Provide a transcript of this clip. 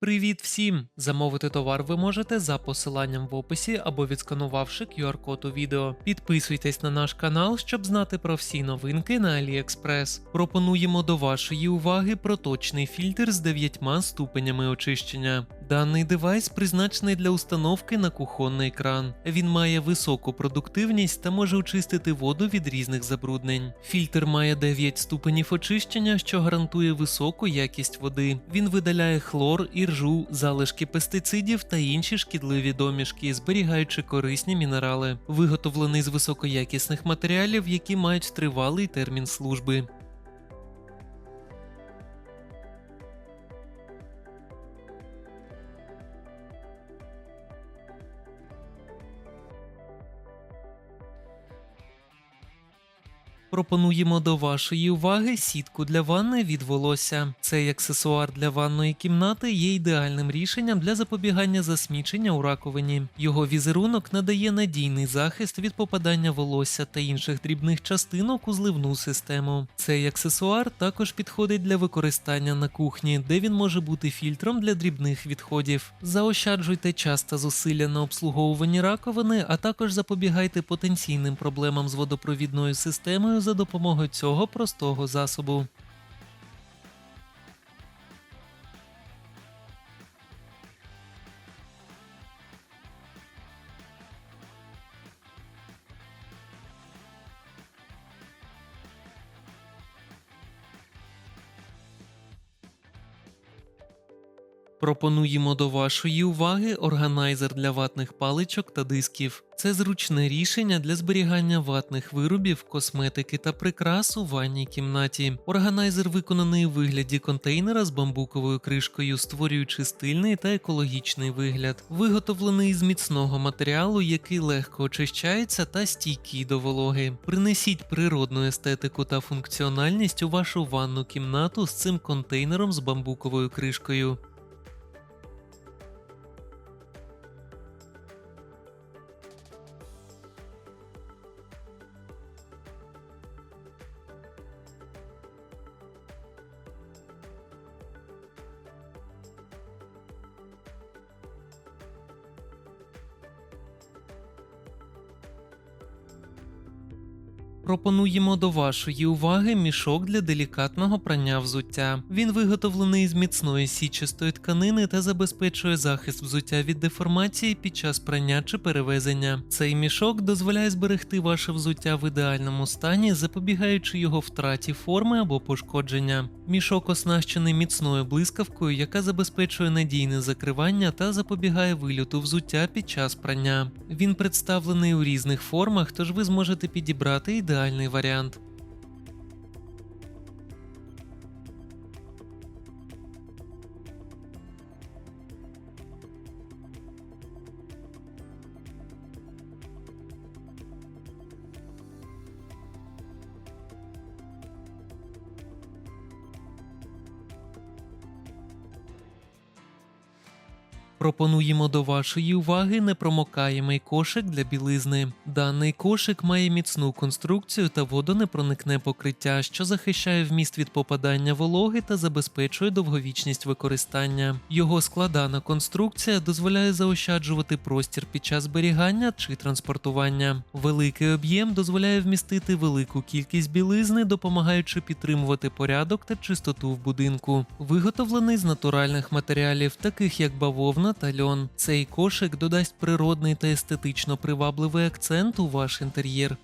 Привіт всім! Замовити товар ви можете за посиланням в описі або відсканувавши QR-код у відео. Підписуйтесь на наш канал, щоб знати про всі новинки на AliExpress. Пропонуємо до вашої уваги проточний фільтр з 9 ступенями очищення. Даний девайс призначений для установки на кухонний кран. Він має високу продуктивність та може очистити воду від різних забруднень. Фільтр має 9 ступенів очищення, що гарантує високу якість води. Він видаляє хлор, іржу, залишки пестицидів та інші шкідливі домішки, зберігаючи корисні мінерали. Виготовлений з високоякісних матеріалів, які мають тривалий термін служби. Пропонуємо до вашої уваги сітку для ванни від волосся. Цей аксесуар для ванної кімнати є ідеальним рішенням для запобігання засмічення у раковині. Його візерунок надає надійний захист від попадання волосся та інших дрібних частинок у зливну систему. Цей аксесуар також підходить для використання на кухні, де він може бути фільтром для дрібних відходів. Заощаджуйте час та зусилля на обслуговуванні раковини, а також запобігайте потенційним проблемам з водопровідною системою за допомогою цього простого засобу. Пропонуємо до вашої уваги органайзер для ватних паличок та дисків. Це зручне рішення для зберігання ватних виробів, косметики та прикрас у ванній кімнаті. Органайзер виконаний у вигляді контейнера з бамбуковою кришкою, створюючи стильний та екологічний вигляд. Виготовлений з міцного матеріалу, який легко очищається та стійкий до вологи. Принесіть природну естетику та функціональність у вашу ванну кімнату з цим контейнером з бамбуковою кришкою. Пропонуємо до вашої уваги мішок для делікатного прання взуття. Він виготовлений з міцної січастої тканини та забезпечує захист взуття від деформації під час прання чи перевезення. Цей мішок дозволяє зберегти ваше взуття в ідеальному стані, запобігаючи його втраті форми або пошкодження. Мішок оснащений міцною блискавкою, яка забезпечує надійне закривання та запобігає вильоту взуття під час прання. Він представлений у різних формах, тож ви зможете підібрати ідеальний варіант. Пропонуємо до вашої уваги непромокаємий кошик для білизни. Даний кошик має міцну конструкцію та водонепроникне покриття, що захищає вміст від попадання вологи та забезпечує довговічність використання. Його складана конструкція дозволяє заощаджувати простір під час зберігання чи транспортування. Великий об'єм дозволяє вмістити велику кількість білизни, допомагаючи підтримувати порядок та чистоту в будинку. Виготовлений з натуральних матеріалів, таких як бавовна та льон. Цей кошик додасть природний та естетично привабливий акцент у ваш інтер'єр.